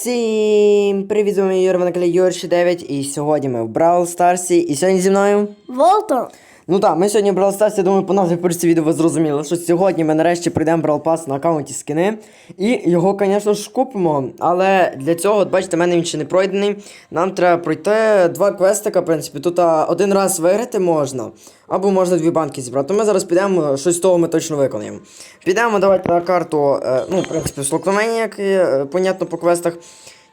Всім привіт, з вами на каналі Юрші 9 і сьогодні ми в Бравл Старсі і сьогодні зі мною. Волтон. Ну так, ми сьогодні в Бравл Старсі, думаю, по назві першого відео ви зрозуміли, що сьогодні ми нарешті прийдемо Бравл Пас на аккаунті скини. І його, звісно ж, купимо. Але для цього, от бачите, в мене він ще не пройдений. Нам треба пройти два квестика, в принципі. Тут а, один раз виграти можна, або можна дві банки зібрати. То ми зараз підемо, щось з того ми точно виконаємо. Підемо, давайте на карту, е, ну, в принципі, слоктомені, як е, понятно по квестах.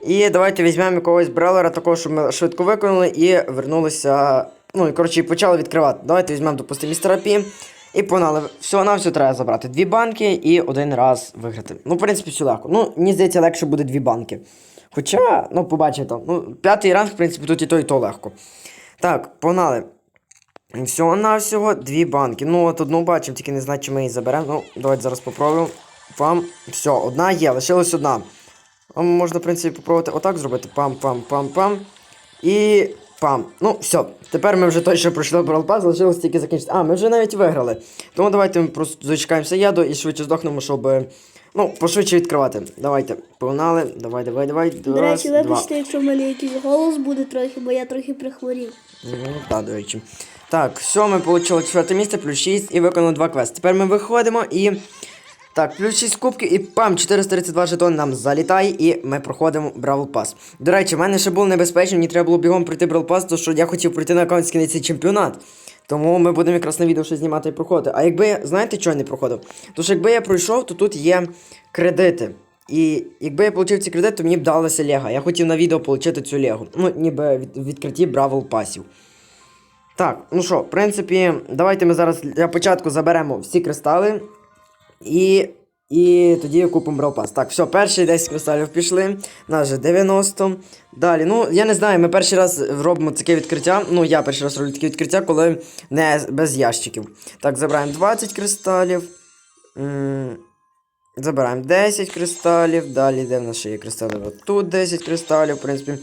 І давайте візьмемо якогось брелера, такого, щоб ми швидко виконали і вернулися. Ну і коротше, почали відкривати. Давайте візьмемо, допустимо, містера Пі. І погнали. Всього на все треба забрати. Дві банки і один раз виграти. Ну, в принципі, все легко. Ну, мені здається, легше буде дві банки. Хоча, ну, побачите, ну, п'ятий ранг, в принципі, тут і то, і то легко. Так, погнали. Всього на всього дві банки. Ну, от одну бачимо, тільки не знаю, чи ми її заберемо. Ну, давайте зараз попробуємо. Пам. Все, одна є, лишилась одна. Можна, в принципі, попробувати отак зробити. Пам-пам-пам-пам. І пам. Ну, все. Тепер ми вже точно пройшли Brawl Pass, залишилось тільки закінчити. А, ми вже навіть виграли. Тому давайте ми просто зачекаємося яду і швидше здохнемо, щоб. Ну, пошвидше відкривати. Давайте, погнали. Давай, давай, давай. До речі, два. вибачте, якщо в мене якийсь голос буде трохи, бо я трохи прихворів. Ну, так, до речі. Так, все, ми отримали четверте місце, плюс 6 і виконали два квести. Тепер ми виходимо і. Так, плюс 6 кубків і пам, 432 жетони нам залітає, і ми проходимо Бравл Пас. До речі, в мене ще було небезпечно, мені треба було бігом пройти Бравл Пас, тому що я хотів пройти на аккаунт скинеться чемпіонат. Тому ми будемо якраз на відео ще знімати і проходити. А якби я, знаєте, чого я не проходив? Тож якби я пройшов, то тут є кредити. І якби я отримав ці кредити, то мені б далася Лего. Я хотів на відео отримати цю Лего. Ну, ніби від, відкритті Бравл Пасів. Так, ну що, в принципі, давайте ми зараз для початку заберемо всі кристали. І. І тоді купимо Brawl Pass. Так, все, перші 10 кристалів пішли. Нас вже 90. Далі, ну, я не знаю, ми перший раз робимо таке відкриття. Ну, я перший раз роблю таке відкриття, коли не без ящиків. Так, забираємо 20 кристалів. Забираємо 10 кристалів. Далі де в нас ще є кристали? От тут 10 кристалів, в принципі.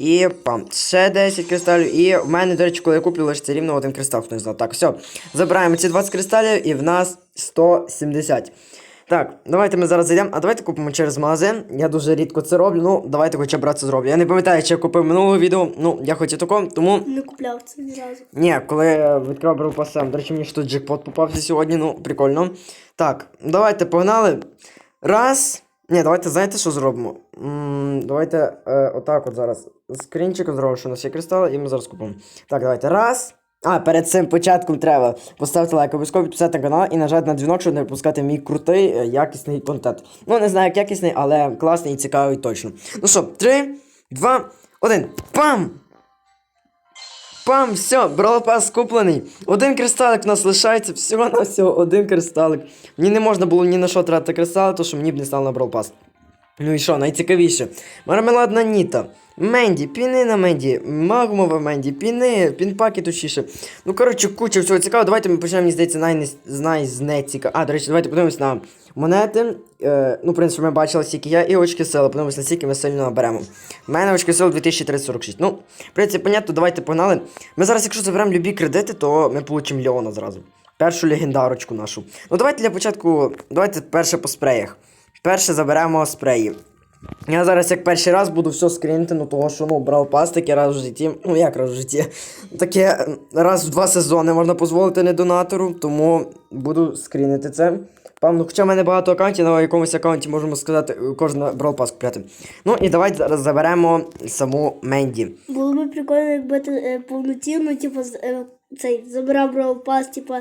І пам, ще 10 кристалів. І в мене, до речі, коли я куплю, лише рівно один кристал, хто не знав. Так, все. Забираємо ці 20 кристалів і в нас 170. Так, давайте ми зараз зайдемо. А давайте купимо через магазин. Я дуже рідко це роблю. Ну, давайте хоча б раз це зроблю. Я не пам'ятаю, чи я купив минулого відео. Ну, я хотів такого, тому. Не купляв це ні разу. Ні, коли я відкрив пасем. До речі, мені ж тут джекпот попався сьогодні, ну, прикольно. Так, давайте погнали. Раз. Ні, давайте знаєте, що зробимо? м давайте е, отак от зараз. Скрінчиком зробимо, що у нас є кристали, і ми зараз купимо. Так, давайте. Раз. А, перед цим початком треба поставити лайк, обов'язково підписати на канал і нажати на дзвінок, щоб не пропускати мій крутий, е, якісний контент. Ну, не знаю, як якісний, але класний і цікавий точно. Ну що, три, два, один. Пам! Пам, все, Pass куплений. Один кристалик у нас лишається, всього на всього один кристалик. Мені не можна було ні на що тратити кристали, то що мені б не стало на Pass. Ну і що, найцікавіше. Мармеладна Ніта. Менді, піни на Менді, магмова Менді, піни, пінпаки точніше. Ну, коротше, куча всього цікавого. Давайте ми почнемо, мені здається, най, най з. А, до речі, давайте подивимось на монети. Е, ну, в принципі, ми бачили, скільки я, і очки сили. Подивимось, наскільки ми сильно наберемо. У мене очки сили 2346. Ну, в принципі, понятно, давайте погнали. Ми зараз, якщо заберемо любі кредити, то ми получимо Леона зразу. Першу легендарочку нашу. Ну, давайте для початку, давайте перше по спреях. Перше заберемо спреї. Я зараз як перший раз буду все скрінити, ну того, що ну, брав пас таке раз в житті. Ну як раз в житті. Таке раз в два сезони можна дозволити не донатору, тому буду скрінити це. Ну хоча в мене багато аккаунтів, на якомусь аккаунті можемо сказати, кожен брав пас купляти. Ну і давайте зараз заберемо саму Менді. Було б прикольно, якби ти е, повноцінно, типу, е, цей забирав Pass, типу,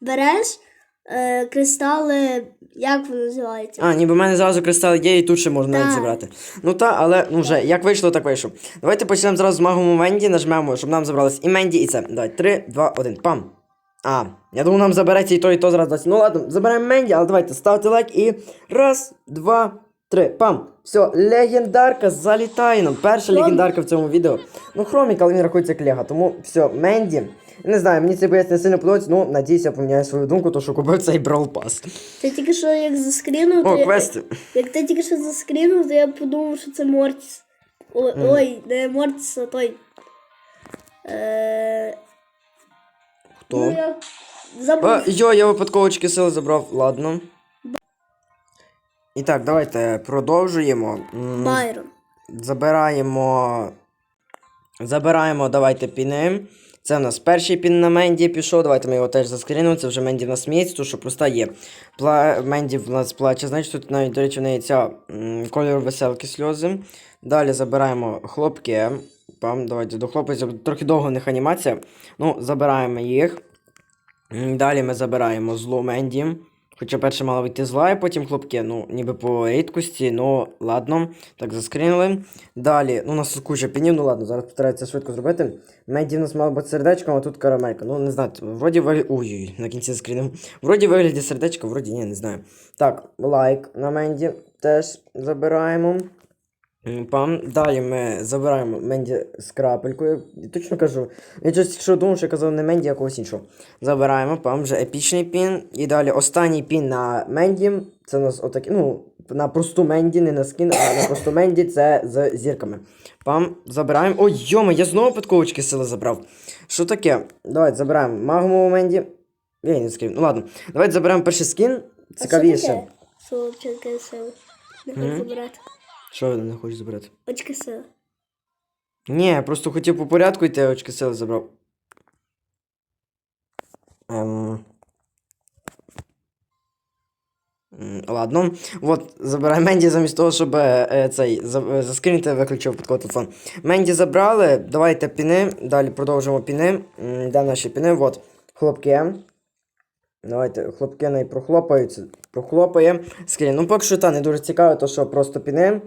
береш е, кристали, як вони називаються? А, ніби в мене зразу кристали є, і тут ще можна навіть Так. забрати. Ну та, але ну вже, як вийшло, так вийшло. Давайте почнемо зразу з магом Менді, нажмемо, щоб нам забралось і Менді, і це. Давай, 3, 2, 1. Пам. А, я думав, нам забереться і то, і то зразу. Ну ладно, заберемо Менді, але давайте ставте лайк і. Раз, два, три. Пам. Все, легендарка залітає нам. Перша Хромік. легендарка в цьому відео. Ну, хромік, але він рахується як лего. Тому все, Менді. Не знаю, мені цей боєць не сильно подобається, ну надіюсь, я поміняю свою думку, то що купив цей Brawl Pass. Ти тільки що як заскрінув, то О, я- квести. як ти тільки що заскрінув, то я подумав, що це Мортіс. Ой, ой не Мортіс, а той. Е, Хто? ну, я забув. А, йо, я випадково очки сили забрав, ладно. І так, давайте продовжуємо. М, Байрон. забираємо. Забираємо, давайте піни. Це у нас перший пін на Менді пішов. Давайте ми його теж заскрінимо. Це вже Менді в нас сміється, тому що проста є. Пла... Менді в нас плаче, значить тут навіть, до речі, в неї ця кольор веселки сльози. Далі забираємо хлопки. Пам, давайте до хлопців. Трохи довго в них анімація. Ну, забираємо їх. Далі ми забираємо злу Менді. Хоча перше мало вийти зла, і потім хлопки, ну, ніби по рідкості, ну ладно, так заскрінили. Далі, ну, у нас куча пінів, ну ладно, зараз постараюся швидко зробити. Меді в нас мало бути сердечком, а тут карамелька. Ну, не знаю, вроді вигляд. Ой, на кінці заскрінив. Вроді вигляді сердечко, вроді ні, не знаю. Так, лайк на Менді теж забираємо. Пам. Далі ми забираємо Менді з крапелькою. І точно кажу. Я щось якщо думав, що я казав не Менді, а когось іншого. Забираємо, пам, вже епічний пін. І далі останній пін на Менді. Це у нас отакий, ну, на просту Менді, не на скін, а на просту Менді це з зірками. Пам, забираємо. Ой, йома, я знову підковочки сили забрав. Що таке? Давайте забираємо магмову Менді. Я не скрив. Ну ладно. Давайте заберемо перший скін. Цікавіше. Що? Не хочу Мгм. забирати. Що ви не хочете забрати? Очки сили. Ні, я просто хотів по порядку йти, а очки сили забрав. Ем... Ладно. От, забирай Менді замість того, щоб е, е, цей за, е, заскрінити, виключив випадково телефон. Менді забрали, давайте піни. Далі продовжимо піни. Де наші піни? От, хлопки. Давайте, хлопки не прохлопаються. Прохлопає. Скрін. Ну, поки що та не дуже цікаво, то що просто піни.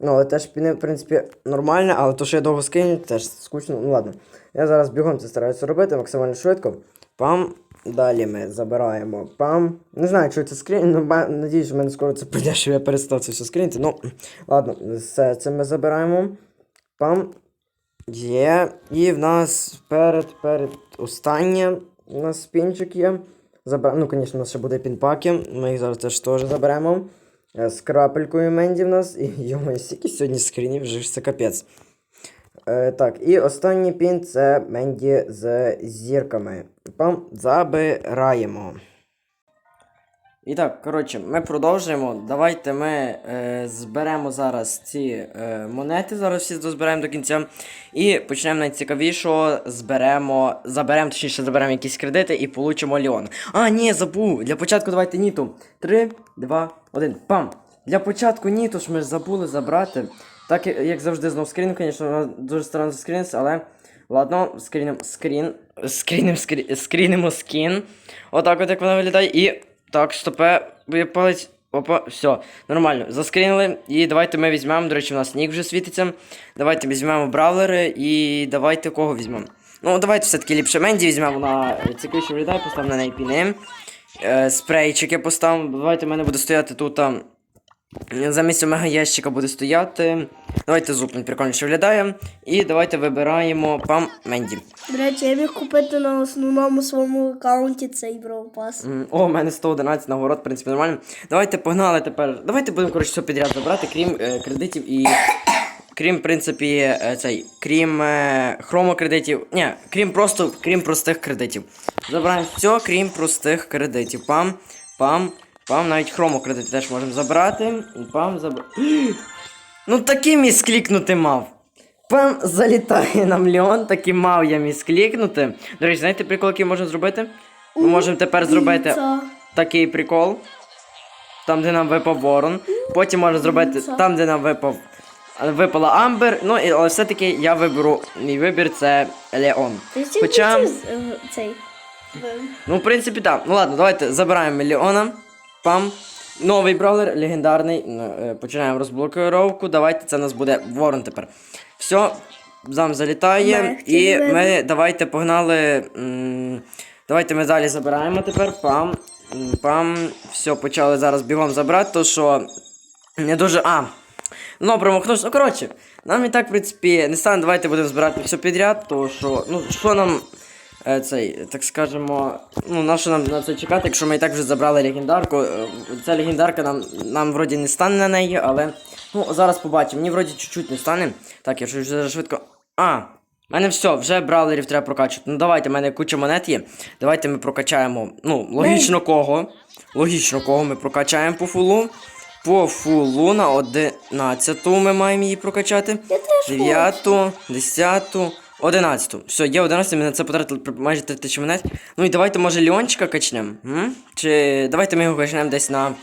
Ну, але теж піни, в принципі, нормально, але то, що я довго скріню, теж скучно. Ну ладно. Я зараз бігом це стараюся робити максимально швидко. Пам. Далі ми забираємо пам. Не знаю, що це скрін. Ну, ба- надіюсь, що в мене скоро це прийде, що я перестав це все скрінити. Ну, ладно, все це ми забираємо. Пам. Є. І в нас перед, перед останнє у нас пінчик є. Забра... Ну, звісно, у нас ще буде пінпаки. Ми їх зараз теж теж заберемо. Е, З крапелькою Менді в нас. І йома, скільки сьогодні скрінів, вже ж це капець. Е, так, і останній пін це Менді з зірками. Пам, забираємо. І так, коротше, ми продовжуємо. Давайте ми е, зберемо зараз ці е, монети, зараз всі дозберемо до кінця. І почнемо найцікавішого. Зберемо, заберемо, точніше, заберемо якісь кредити і получимо Леон. А, ні, забув. Для початку давайте Ніту. 3, 2, 1. Пам! Для початку Ніту ж ми забули забрати. Так, як завжди, знов скрін, звісно, дуже странно скріниться, але. Ладно, скрінем скрін. Скрінем скрі, скрінемо скін. Отак от як вона виглядає. І. Так, стопе, палець. Опа, все, нормально. Заскрінили. І давайте ми візьмемо. До речі, у нас нік вже світиться. Давайте візьмемо бравлери і давайте кого візьмемо. Ну, давайте все-таки ліпше Менді візьмемо, вона цікавіше виглядає, поставимо на неї піни. Е, спрейчики поставимо. Давайте в мене буде стояти тут. там, Замість омега ящика буде стояти. Давайте зупин прикольніше виглядає. І давайте вибираємо пам Менді. До речі, я міг купити на основному своєму аккаунті цей. М, О, у мене 111 нагород, в принципі, нормально. Давайте погнали тепер. Давайте будемо, коротше, все підряд забрати, крім е, кредитів і. Крім, в принципі, е, цей. Крім е, хромокредитів. Ні, крім просто, крім простих кредитів. Забираємо все, крім простих кредитів. Пам, пам, пам, навіть хромокредити теж можемо забрати. Пам забрати. Ну такий міс клікнути мав. Пам залітає нам Леон, таки мав я міс клікнути. До речі, знаєте, прикол, який можна зробити? Ми можемо тепер зробити такий прикол. Там, де нам випав ворон. Потім можна зробити там, де нам випав. Випала Амбер. Ну, і, але все-таки я виберу. Мій вибір це Леон. Хоча- е, цей. Ну, в принципі, так. Ну ладно, давайте забираємо Леона. Пам. Новий бrawler, легендарний. Е, Починаємо розблокировку. Давайте це у нас буде ворон тепер. Все, зам залітає. І ми давайте погнали. Давайте ми далі забираємо тепер. Пам. Пам. Все, почали зараз бігом забрати, то що. Не дуже. А. Ну, промахнувся. Ну, коротше, нам і так, в принципі, не стане, давайте будемо збирати все підряд, то що, ну, що нам, е, цей, так скажемо, ну, на що нам на це чекати, якщо ми і так вже забрали легендарку. Е, Ця легендарка нам, нам вроді не стане на неї, але, ну, зараз побачимо. Мені вроді чуть-чуть не стане. Так, я щось вже швидко. А, в мене все, вже бравлерів треба прокачувати. Ну давайте, в мене куча монет є. Давайте ми прокачаємо. Ну, логічно кого. Логічно кого ми прокачаємо по фулу. По фулу на 11 ми маємо її прокачати. Я теж 9, 10, 11. Все, є 11, ми на це потратили майже 3 тисячі монет. Ну і давайте, може, Леончика качнемо? М? Чи давайте ми його качнемо десь на,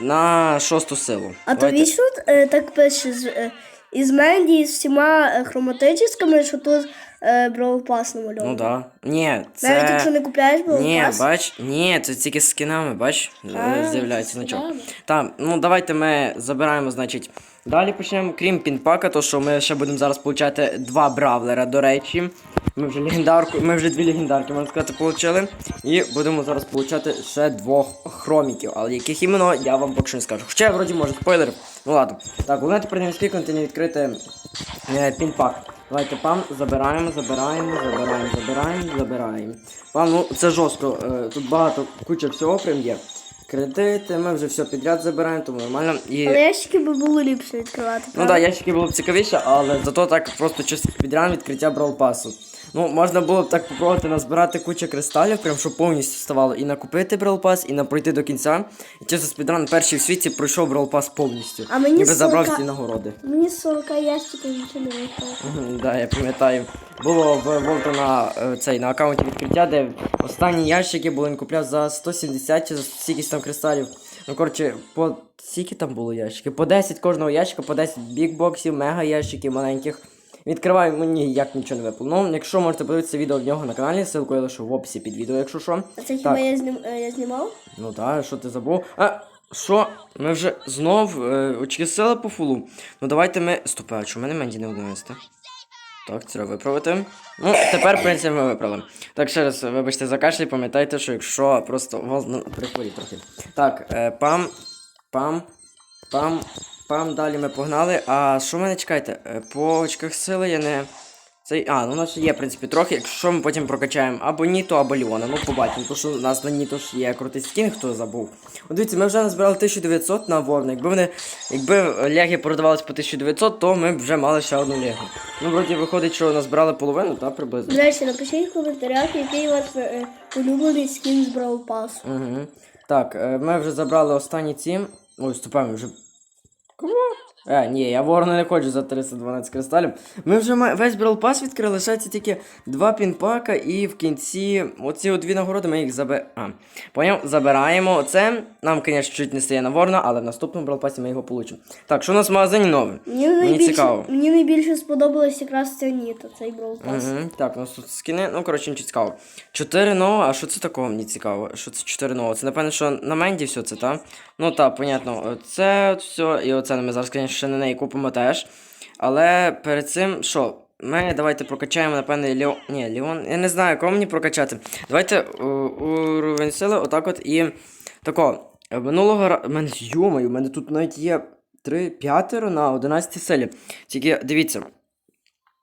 на шосту силу. А то Давайте. вічно е, так пише з, е, із Менді, з всіма е, хроматичними, що тут е, Brawl Pass намальований. Ну да. Ні, це. Навіть якщо не купляєш Brawl Ні, Pass. бач, ні, це тільки з скінами, бач, А, з'являється значок. скінами. Так, ну давайте ми забираємо, значить. Далі почнемо, крім пінпака, то що ми ще будемо зараз получати два бравлера, до речі. Ми вже легендарку, ми вже дві легендарки, можна сказати, получили. І будемо зараз получати ще двох хроміків. Але яких іменно я вам поки що не скажу. Хоча вроді може спойлер. Ну ладно. Так, головне тепер не відкликнути, не відкрити е, пінпак. Давайте пам забираємо, забираємо, забираємо, забираємо, забираємо. Пам, ну це жорстко. е, Тут багато куча всього прям є. Кредити, ми вже все підряд забираємо, тому нормально. І... Але ящики би було ліпше відкривати. Ну так, да, ящики було б цікавіше, але зато так просто чисто підряд відкриття бралпасу. Ну, можна було б так попробувати назбирати кучу кристалів, прям щоб повністю ставало і накупити бралпас, і на пройти до кінця. І чисто спідран перший в світі пройшов бралпас повністю. А мені Ніби забрав 40 всі нагороди. Мені з 40 ящиків нічого не. Мгм, Да, я пам'ятаю. Було в Волтона е, цей на аккаунті відкриття, де останні ящики були він купляв за 170 чи за стільки там кристалів. Ну, коротше, по скільки там було ящики? По 10 кожного ящика, по 10 бікбоксів, мега ящиків маленьких. Відкриваю, мені ніяк нічого не випало. Ну, якщо можете подивитися відео в нього на каналі, ссылку я лишу в описі під відео, якщо що. А це хіба я, знім, е, я знімав? Ну так, що ти забув? А, що? Ми вже знов е, очки по фулу. Ну давайте ми. Стоп, а чому мене Менді не 11? Так, це треба виправити. Ну, тепер, в принципі, ми виправили. Так, ще раз, вибачте за кашель, пам'ятайте, що якщо просто вас ну, прихворіть трохи. Так, е, пам, пам, пам, пам, далі ми погнали. А що мене чекайте? Е, По очках сили я не. Цей, а, ну у нас є, в принципі, трохи, якщо ми потім прокачаємо або Ніто, або Ліона. Ну, побачимо, тому що у нас на Ніто ж є крутий скін, хто забув. От дивіться, ми вже назбирали 1900 на Ворна. Якби вони, якби леги продавались по 1900, то ми б вже мали ще одну легу. Ну, вроді виходить, що назбирали половину, так, приблизно. До напишіть в коментарях, який у вас е, улюблений скін з Brawl Pass. Угу. Так, е, ми вже забрали останні ці. Ой, ступаємо вже. Come on. Е, ні, я ворона не хочу за 312 кристалів. Ми вже весь Brawl Pass відкрили, лишається тільки два пінпака, і в кінці оці от дві нагороди ми їх забе... А, поняв? Забираємо. Це нам, звісно, чуть не стає на ворона, але в наступному Brawl Pass ми його получимо. Так, що у нас в магазині нове? Мені, найбільше, цікаво. мені найбільше сподобалось якраз ця Ніта, цей Brawl Pass. Угу. Так, у нас тут скини, ну коротше, нічого цікаво. Чотири нового, а що це такого мені цікаво? Що це чотири нового? Це напевно, що на Менді все це, так? Ну так, понятно. Це все, і оце ми зараз, звісно, ще на неї купимо теж. Але перед цим, що? Ми давайте прокачаємо, напевне, Ліон. Ні, Ліон. Я не знаю, кого мені прокачати. Давайте у, уровень сили, отак от і. Тако. Минулого разу. мене йомаю, у мене тут навіть є 3 п'ятеро на 11 силі. Тільки дивіться.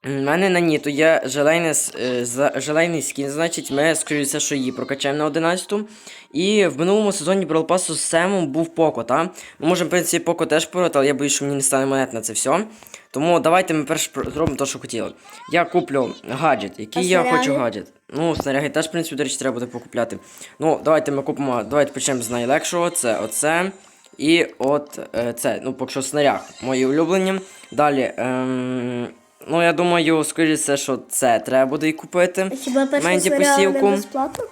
У мене на Ніту є желейний, е, желейний скін, значить, ми, скоріше, що її прокачаємо на 11 І в минулому сезоні Brawl Pass з Семом був Поко, та? Ми можемо, в принципі, Поко теж порати, але я боюсь, що мені не стане монет на це все. Тому давайте ми перш зробимо те, що хотіли. Я куплю гаджет. Який А я снаряги? хочу гаджет? Ну, снаряги теж, в принципі, до речі, треба буде покупляти. Ну, давайте ми купимо, давайте почнемо з найлегшого, це оце. І от е, це, ну, поки що снаряг, мої улюблені. Далі, ем, ну я думаю, скоріше, все, що це треба буде і купити. Хіба перша Менді не посівку. безплатно?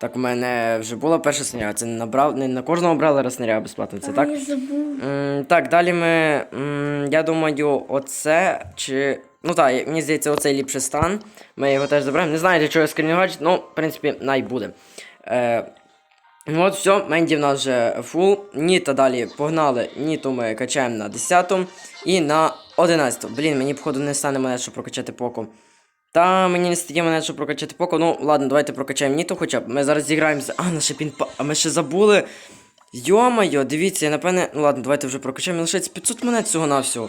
Так, у мене вже була перша снаряга. Це не набрав, не на кожного брали снаряга безплатно, це А, так? Я забув. М, так, далі ми. м, я думаю, оце чи. Ну так, мені здається, оцей ліпший стан. Ми його теж заберемо. Не знаю, для чого я скрінювач, ну, в принципі, най буде. Е, ну от все, Менді в нас вже фул. Ніта далі погнали. Ніту ми качаємо на 10 і на 11. Блін, мені, походу, не стане мене, щоб прокачати поко. Та мені не стає мене, щоб прокачати поко. Ну, ладно, давайте прокачаємо Ніту хоча б. Ми зараз зіграємо за. А, наше пінпа. А ми ще забули. Йо-моє, дивіться, я напевне. Ну ладно, давайте вже прокачаємо. Лишається 500 монет всього на всього.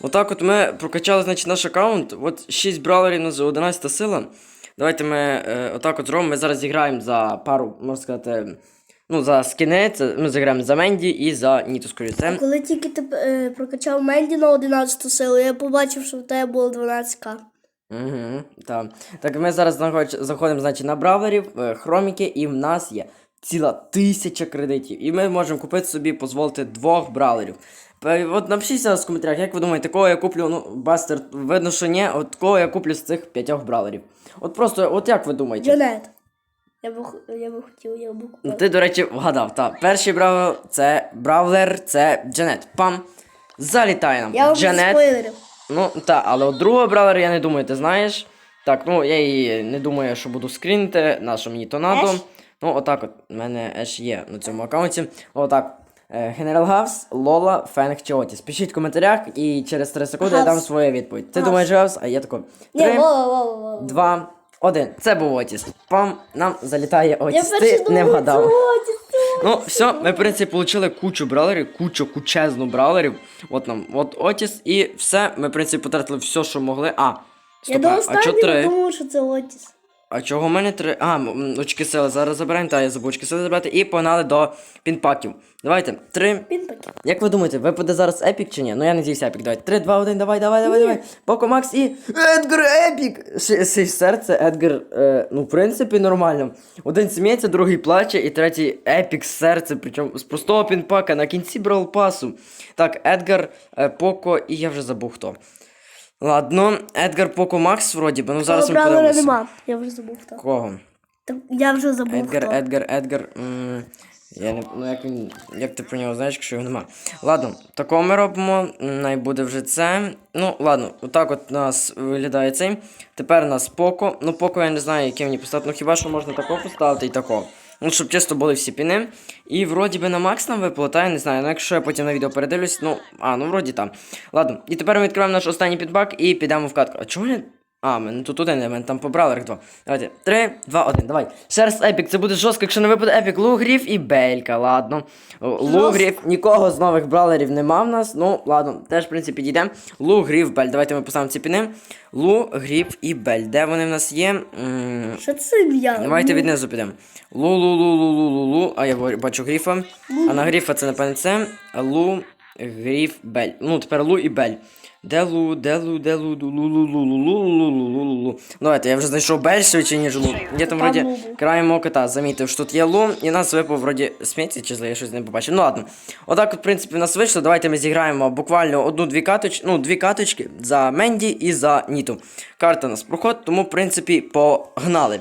Отак от ми прокачали, значить, наш аккаунт. От 6 бравлерів на 11 сила. Давайте ми е, отак от зробимо. Ми зараз зіграємо за пару, можна сказати. Ну, за скини, це ми зіграємо за Менді і за Ніту скоріше. Це Коли тільки ти е, прокачав Менді на 11 силу, я побачив, що в тебе було 12к. Угу, так. Так, ми зараз заходимо, значить, на бравлерів, е, хроміки, і в нас є ціла тисяча кредитів. І ми можемо купити собі, дозволити двох бравлерів. От напишіть зараз в коментарях, як ви думаєте, кого я куплю, ну, Бастер, видно, що ні, от кого я куплю з цих п'ятьох бравлерів. От просто, от як ви думаєте? Джанет. Я б я б хотів, я б купив. Ти, до речі, вгадав. так. Перший бравлер це бравлер, це Джанет. Пам. Залітає нам. Я Джанет. спойлерів. Ну, так, але от другого бравлера, я не думаю, ти знаєш. Так, ну я її не думаю, що буду скрінити, нашу мені то надо. Еш? Ну, отак от. У мене еш є на цьому аккаунті. Отак. Е, Генерал Гавс, Лола, Фенг чи Отіс. Пишіть в коментарях і через 3 секунди Гавс. я дам свою відповідь. Ти Гавс. думаєш Гавс, а я такой: 3, Ні, Лола, Лола, Лола. 2, один. Це був Отіс. Пам, нам залітає Отіс. Я Ти не вгадав. Ну, все, ми, в принципі, отримали кучу бралерів, кучу кучезну бралерів. От нам, от Отіс, і все. Ми, в принципі, потратили все, що могли. А, Я стоп, до а, останнього три? думав, що це Отіс. А чого в мене три? А, очки сили зараз забираємо, та я забув очки сили забрати, і погнали до пінпаків. Давайте, три. Пінпаки. Як ви думаєте, випаде зараз епік чи ні? Ну я надіюсь епік. Давайте. Три, два, один, давай, давай, давай, давай. Поко Макс і Едгар Епік! Ши- серце, Едгар, е, ну, в принципі, нормально. Один сміється, другий плаче, і третій епік серце, причому з простого пінпака на кінці брал пасу. Так, Едгар, е, Поко, і я вже забув хто. Ладно, Едгар Поко Макс, вроді би, ну зараз ми подивимося. нема. Я вже забув хто. Кого? Так, Я вже забув Едгар, хто. Едгар, Едгар. М, я не. Ну як він. Як ти про нього знаєш, якщо його нема. Ладно, такого ми робимо. м, Най буде вже це. Ну, ладно, отак от у нас виглядає цей. Тепер у нас Поко. Ну, Поко я не знаю, який мені поставити. Ну хіба що можна такого поставити і такого. Ну, щоб чисто були всі піни. І вроді би на Макс нам випало, та я не знаю. Ну, якщо я потім на відео передивлюсь, ну, а, ну вроді там. Ладно, і тепер ми відкриваємо наш останній підбак і підемо в катку. А чого не. А, мене тут один, мене там по бравлерах два. Давайте. Три, два, один, давай. Ще раз епік, це буде жорстко, якщо не випаде епік. Лугрів і Белька, ладно. Лугрів, нікого з нових бравлерів нема в нас. Ну, ладно, теж, в принципі, підійдемо. Лугрів, Бель. Давайте ми поставимо ці піни. Лугрів і Бель. Де вони в нас є? Що це ім'я? Давайте Ну, від низу підемо. Лу лу лу лу лу лу лу. А я бачу гріфа. А на гріфа це напевне це. Лу, гріф, бель. Ну, тепер лу і бель. Де лу, де лу, де лу, лу лу лу лу лу лу лу лу лу лу лу. Давайте, я вже знайшов бель швидше, ніж лу. Я там Там вроді краєм ока та замітив, що тут є лу, і нас випав вроді сміття, чи зле, я щось не побачив. Ну ладно. Отак, от, в принципі, в нас вийшло. Давайте ми зіграємо буквально одну-дві каточки, ну, дві каточки за Менді і за Ніту. Карта у нас проход, тому, в принципі, погнали.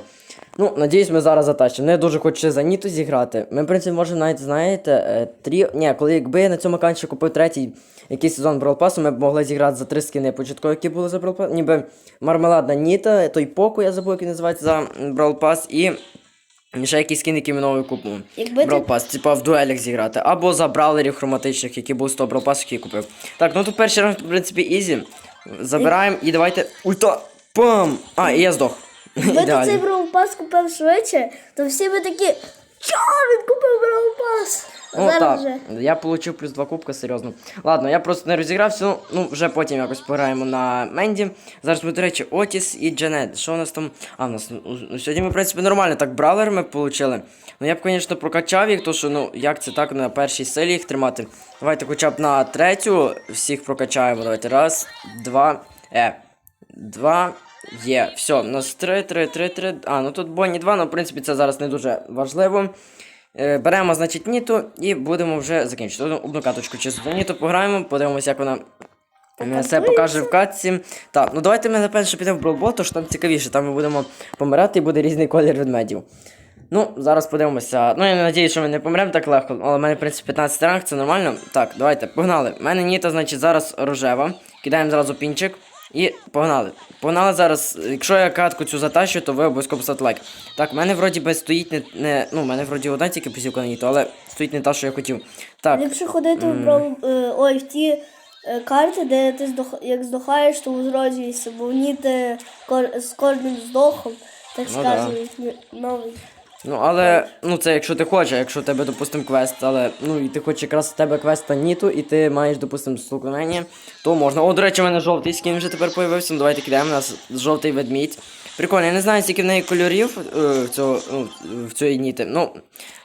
Ну, надіюсь, ми зараз затащимо. Я дуже хочу за Ніту зіграти. Ми, в принципі, можемо навіть, знаєте, е, трі... Ні, коли якби я на цьому аккаунті купив третій якийсь сезон Brawl Pass, ми б могли зіграти за три скини початкові, які були за Brawl Pass. Ніби мармеладна Ніта, той Поко, я забув, який називається за Brawl Pass, і ще якийсь скін, який ми новий купимо. Якби ти- Brawl Pass, типа в дуелях зіграти. Або за бравлерів хроматичних, які були з того Brawl Pass, який я купив. Так, ну тут перший раунд, в принципі, ізі. Забираємо і давайте. Ульта! Пам! А, і я здох. Якби ти цей Pass купив швидше, то всі би такі. Чо він купив Pass? А Ну зараз так, вже. я получив плюс два кубка, серйозно. Ладно, я просто не розігрався, ну, ну вже потім якось пограємо на Менді. Зараз ми, до речі, Отіс і Джанет. Що у нас там? А, у нас ну, ну, сьогодні ми, в принципі, нормально так бравлер ми получили. Ну я б, звісно, прокачав їх, то що ну як це так на першій силі їх тримати. Давайте хоча б на третю всіх прокачаємо. Давайте. Раз, два, е. Два. Є. Все, у нас три, три, три, три. А, ну тут Бонні два, ну в принципі це зараз не дуже важливо. Е, Беремо, значить, Ніту і будемо вже закінчити. Одну, одну каточку чисто Ніту пограємо, подивимося, як вона все покаже в катці. Так, ну давайте ми напевно що підемо в Броубот, тому що там цікавіше, там ми будемо помирати і буде різний колір ведмедів. Ну, зараз подивимося. Ну, я не надіюсь, що ми не помремо так легко, але в мене, в принципі, 15 ранг, це нормально. Так, давайте, погнали. У мене Ніта, значить, зараз рожева. Кидаємо зразу пінчик. І погнали. Погнали зараз. Якщо я катку цю затащу, то ви обов'язково поставте лайк. Так, в мене вроді би стоїть не. не ну, в мене вроді одна тільки посівка на Ніту, але стоїть не та, що я хотів. Так, Якщо ходити в Brawl, е, ой, в ті е, карти, де ти здох, як здохаєш, то возроджуєшся, бо ні ти кор- з кожним здохом, так Ну сказують, ні- новий. Ну, але, ну це якщо ти хочеш, якщо в тебе, допустимо, квест, але ну і ти хочеш якраз у тебе квест та ніту, і ти маєш, допустим, столкновення, то можна. О, до речі, в мене жовтий скін вже тепер появився. Ну давайте кидаємо у нас жовтий ведмідь. Прикольно, я не знаю, скільки в неї кольорів е, в цього, ну, в цієї ніти. Ну,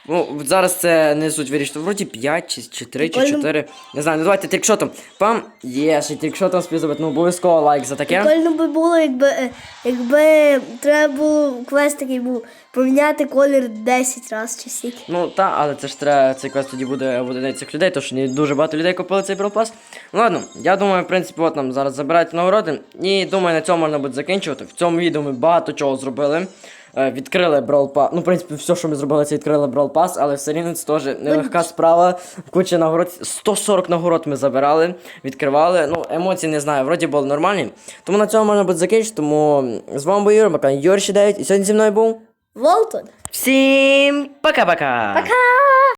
Ну, зараз це не суть вирішити. Вроді 5 чи 4 чи 4. Не знаю, ну давайте трікшотом. Пам, є, ще трікшотом спізувати. Ну, обов'язково лайк за таке. Прикольно би було, якби, е, якби треба було квест такий був поміняти колір 10 разів чи стільки. Ну та, але це ж треба, цей квест тоді буде в одиниці цих людей, тому що не дуже багато людей купили цей Brawl Ну ладно, я думаю, в принципі, от нам зараз забирайте нагороди. І думаю, на цьому можна буде закінчувати. В цьому відео ми багато чого зробили. Е, Відкрили Brawl Pass. Ну, в принципі, все, що ми зробили, це відкрили Brawl Pass, але все рівно це теж нелегка справа. Куча нагород. 140 нагород ми забирали, відкривали. Ну, емоції не знаю, вроді були нормальні. Тому на цьому можна буде закінчити. Тому з вами був Юра, Макан Юрій 9, і сьогодні зі мною був. Волтон. Всім пока-пока! Пока!